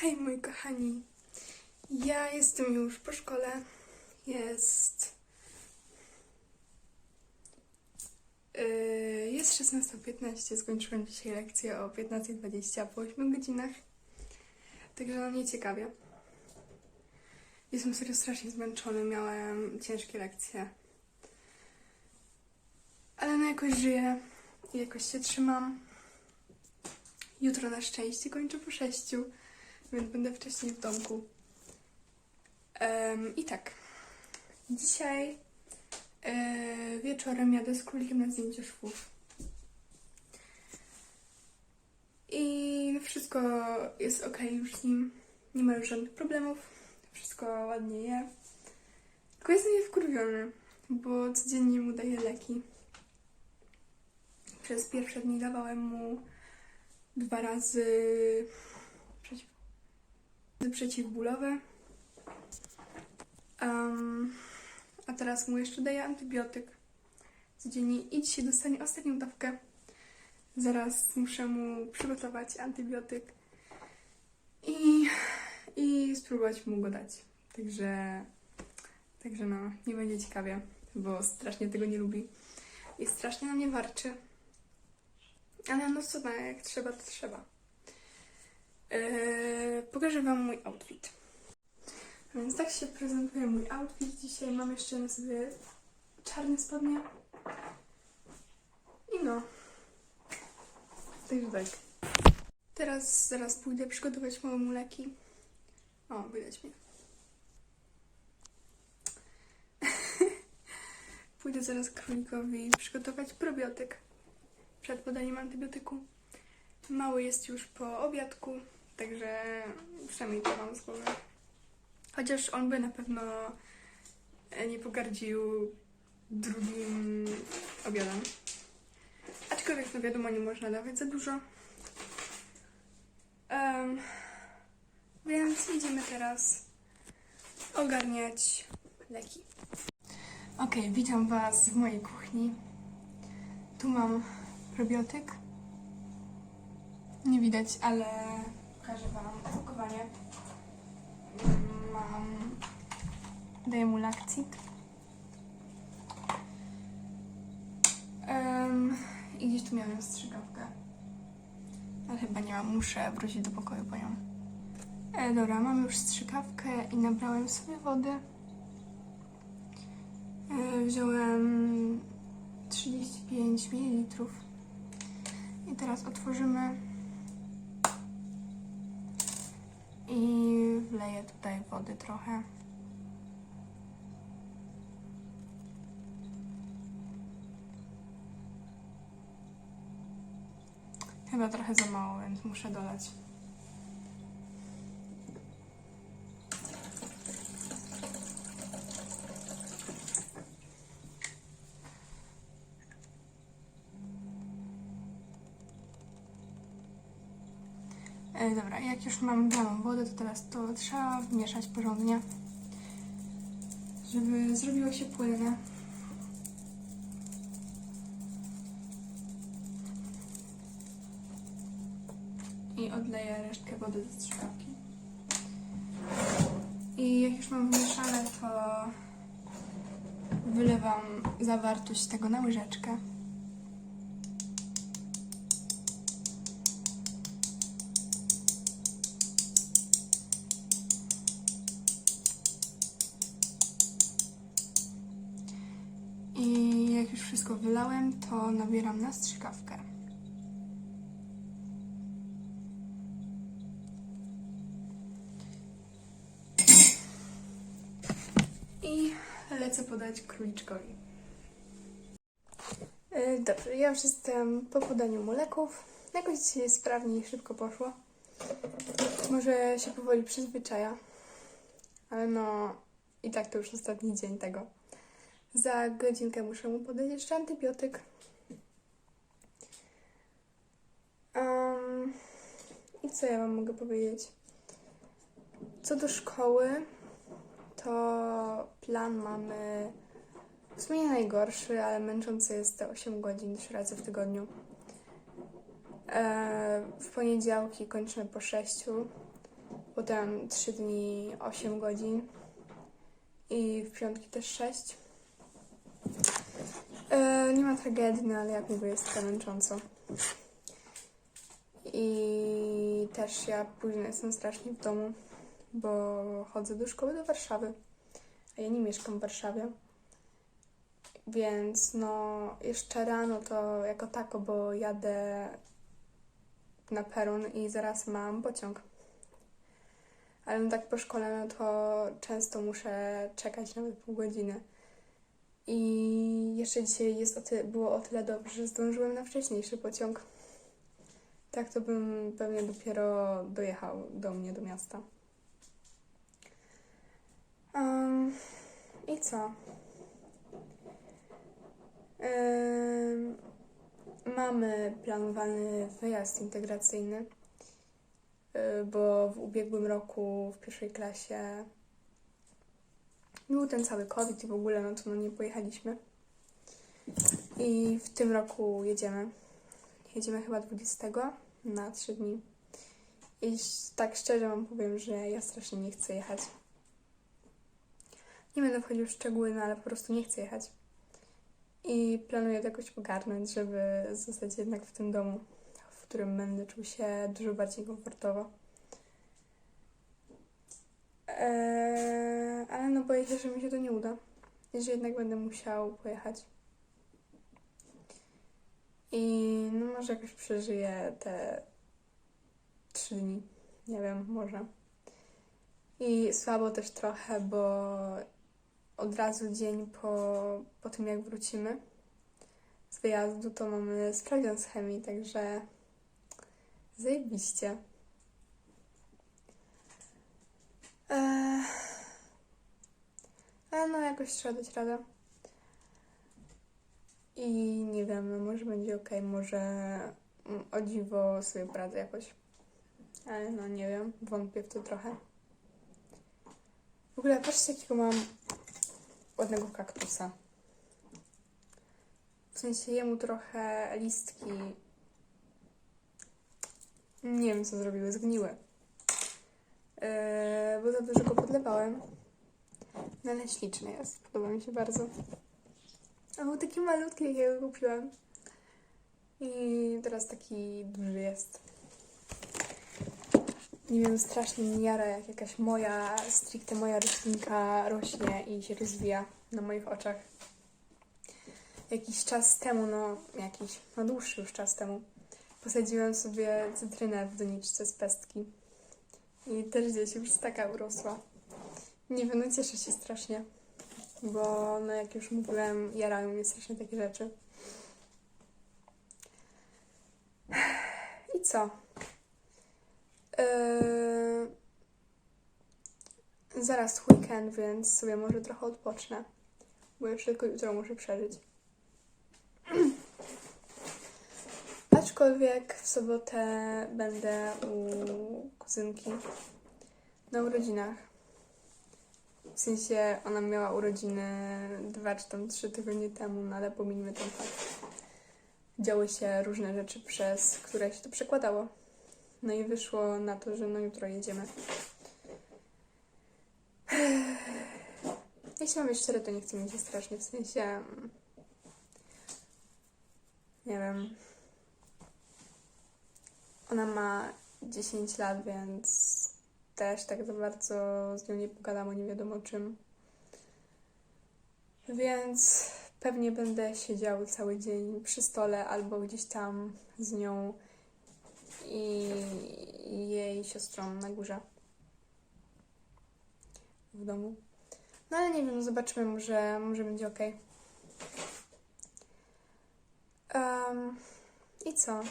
Hej moi kochani, ja jestem już po szkole. Jest. Yy, jest 16.15, skończyłam dzisiaj lekcję o 15.20 po 8 godzinach. Także no mnie ciekawie. Jestem serio strasznie zmęczona, miałem ciężkie lekcje. Ale no jakoś żyję jakoś się trzymam. Jutro na szczęście kończę po 6, więc będę wcześniej w domku. Em, I tak. Dzisiaj e, wieczorem jadę z królikiem na zdjęcie szwów. I wszystko jest ok już z nim. Nie ma już żadnych problemów. Wszystko ładnie je. Tylko jestem wkurwiony, bo codziennie mu daję leki. Przez pierwsze dni dawałem mu dwa razy przeciwbólowe. Em, a teraz mu jeszcze daję antybiotyk codziennie i dzisiaj dostanie ostatnią dawkę. Zaraz muszę mu przygotować antybiotyk i, i spróbować mu go dać. Także, także no, nie będzie ciekawie, bo strasznie tego nie lubi. I strasznie na mnie warczy. Ale no co, no, jak trzeba, to trzeba. Eee, pokażę Wam mój outfit. Więc tak się prezentuje mój outfit. Dzisiaj mam jeszcze na sobie czarne spodnie. I no. Także tak. Teraz zaraz pójdę przygotować małemu leki. O, widać mnie. pójdę zaraz królikowi przygotować probiotyk przed podaniem antybiotyku. Mały jest już po obiadku, także przynajmniej to mam z głowy. Chociaż on by na pewno e, nie pogardził drugim obiadem. Aczkolwiek, no wiadomo, nie można dawać za dużo. Em, więc idziemy teraz ogarniać leki. Ok, witam Was w mojej kuchni. Tu mam probiotyk. Nie widać, ale pokażę Wam opakowanie. Mam... Daję mu lakcit. Em, I gdzieś tu miałem strzykawkę. Ale chyba nie mam, muszę wrócić do pokoju po nią. E, dobra, mam już strzykawkę i nabrałem sobie wody. E, wziąłem 35 ml. I teraz otworzymy i wleję tutaj wody trochę. Chyba trochę za mało, więc muszę dodać. E, dobra, jak już mam wlaną wodę, to teraz to trzeba wmieszać porządnie, żeby zrobiło się płynne. I odleję resztkę wody ze strzykawki. I jak już mam wymieszane, to wylewam zawartość tego na łyżeczkę. I jak już wszystko wylałem, to nabieram na strzykawkę. I lecę podać króliczkowi. Yy, Dobrze, ja już jestem po podaniu mu leków. Jakoś dzisiaj sprawnie i szybko poszło. Może się powoli przyzwyczaja. Ale no, i tak to już ostatni dzień tego. Za godzinkę muszę mu podać jeszcze antybiotyk. Em, I co ja Wam mogę powiedzieć? Co do szkoły, to plan mamy w sumie nie najgorszy, ale męczący jest te 8 godzin, 3 razy w tygodniu. E, w poniedziałki kończymy po 6, Potem 3 dni 8 godzin i w piątki też 6. E, nie ma tragedii, no ale jak mówię, jest trochę męcząco. I też ja późno jestem strasznie w domu, bo chodzę do szkoły do Warszawy, a ja nie mieszkam w Warszawie. Więc no, jeszcze rano to jako tako, bo jadę na peron i zaraz mam pociąg. Ale no tak po szkole, no to często muszę czekać nawet pół godziny. I jeszcze dzisiaj jest o było o tyle dobrze, że zdążyłem na wcześniejszy pociąg. Tak to bym pewnie dopiero dojechał do mnie, do miasta. Em, I co? Em, mamy planowany wyjazd integracyjny, y, bo w ubiegłym roku w pierwszej klasie był ten cały COVID i w ogóle, no to no nie pojechaliśmy. I w tym roku jedziemy. Jedziemy chyba 20 na 3 dni. I tak szczerze wam powiem, że ja strasznie nie chcę jechać. Nie będę wchodził w szczegóły, no ale po prostu nie chcę jechać. I planuję to jakoś ogarnąć, żeby zostać jednak w tym domu, w którym będę czuł się dużo bardziej komfortowo. Eee, ale no boję się, że mi się to nie uda. I że jednak będę musiał pojechać. I no może jakoś przeżyję te trzy dni. Nie wiem, może. I słabo też trochę, bo od razu dzień po, po tym, jak wrócimy z wyjazdu, to mamy sprawdzian z chemii, także zajebiście. Eee, ale no jakoś trzeba dać radę. I nie wiem, no może będzie ok, może mm, o dziwo sobie poradzę jakoś. Ale no nie wiem, wątpię w to trochę. W ogóle patrzcie jakiego mam ładnego kaktusa. W sensie jemu trochę listki. Nie wiem co zrobiły, zgniły. Yy, bo za dużo go podlewałem. No ale śliczny jest, podoba mi się bardzo. A był taki malutki, jak ja kupiłam. I teraz taki duży jest. Nie wiem, strasznie mnie jara, jak jakaś moja, stricte moja roślinka rośnie i się rozwija na moich oczach. Jakiś czas temu, no jakiś, no dłuższy już czas temu, posadziłam sobie cytrynę w doniczce z pestki. I też gdzieś już taka urosła. Nie wiem, no cieszę się strasznie, bo no jak już mówiłem, jarają mnie strasznie takie rzeczy. I co? Yy... Zaraz weekend, więc sobie może trochę odpocznę, bo już tylko jutro muszę przeżyć. Aczkolwiek w sobotę będę u kuzynki na urodzinach. W sensie ona miała urodziny dwa czy tam trzy tygodnie temu, no ale pominimy ten fakt. Działy się różne rzeczy, przez które się to przekładało. No i wyszło na to, że no jutro jedziemy. Jeśli mam być szczery, to nie chce mi się strasznie, w sensie... mm, Nie wiem. Ona ma 10 lat, więc też tak za bardzo z nią nie pogadam o nie wiadomo czym. Więc pewnie będę siedział cały dzień przy stole albo gdzieś tam z nią i jej siostrą na górze w domu. No ale nie wiem, zobaczymy, może, może będzie ok. Um, I co?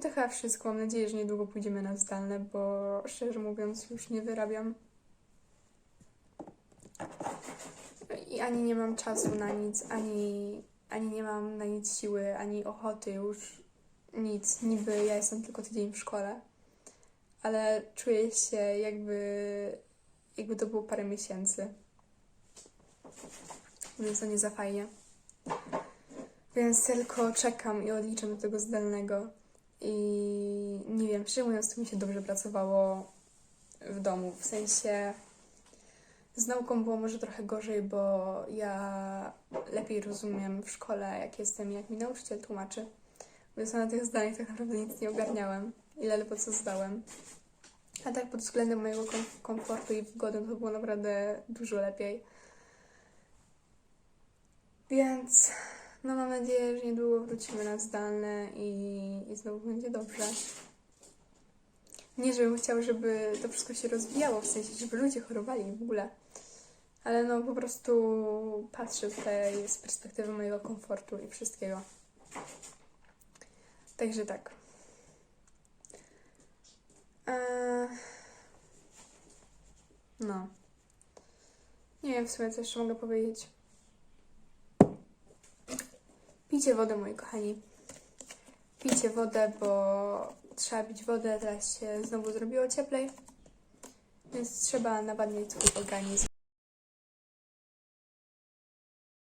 I to chyba wszystko. Mam nadzieję, że niedługo pójdziemy na zdalne, bo szczerze mówiąc już nie wyrabiam. I ani nie mam czasu na nic, ani, ani nie mam na nic siły, ani ochoty już. Nic. Niby ja jestem tylko tydzień w szkole. Ale czuję się jakby, jakby to było parę miesięcy. Więc to nie za fajnie. Więc tylko czekam i odliczam do tego zdalnego. I nie wiem, szczerze mówiąc, mi się dobrze pracowało w domu. W sensie z nauką było może trochę gorzej, bo ja lepiej rozumiem w szkole, jak jestem, jak mi nauczyciel tłumaczy. Więc na tych zdaniach tak naprawdę nic nie ogarniałem i ledwo co zdałem. A tak pod względem mojego kom- komfortu i wygody to było naprawdę dużo lepiej. Więc no mam nadzieję, że niedługo wrócimy na zdalne i, i znowu będzie dobrze. Nie, żebym chciała, żeby to wszystko się rozwijało, w sensie, żeby ludzie chorowali w ogóle. Ale no po prostu patrzę tutaj z perspektywy mojego komfortu i wszystkiego. Także tak. Eee, no. Nie wiem w sumie, co jeszcze mogę powiedzieć. Pijcie wodę, moi kochani. Pijcie wodę, bo trzeba pić wodę. Teraz się znowu zrobiło cieplej. Więc trzeba nawadniać swój organizm.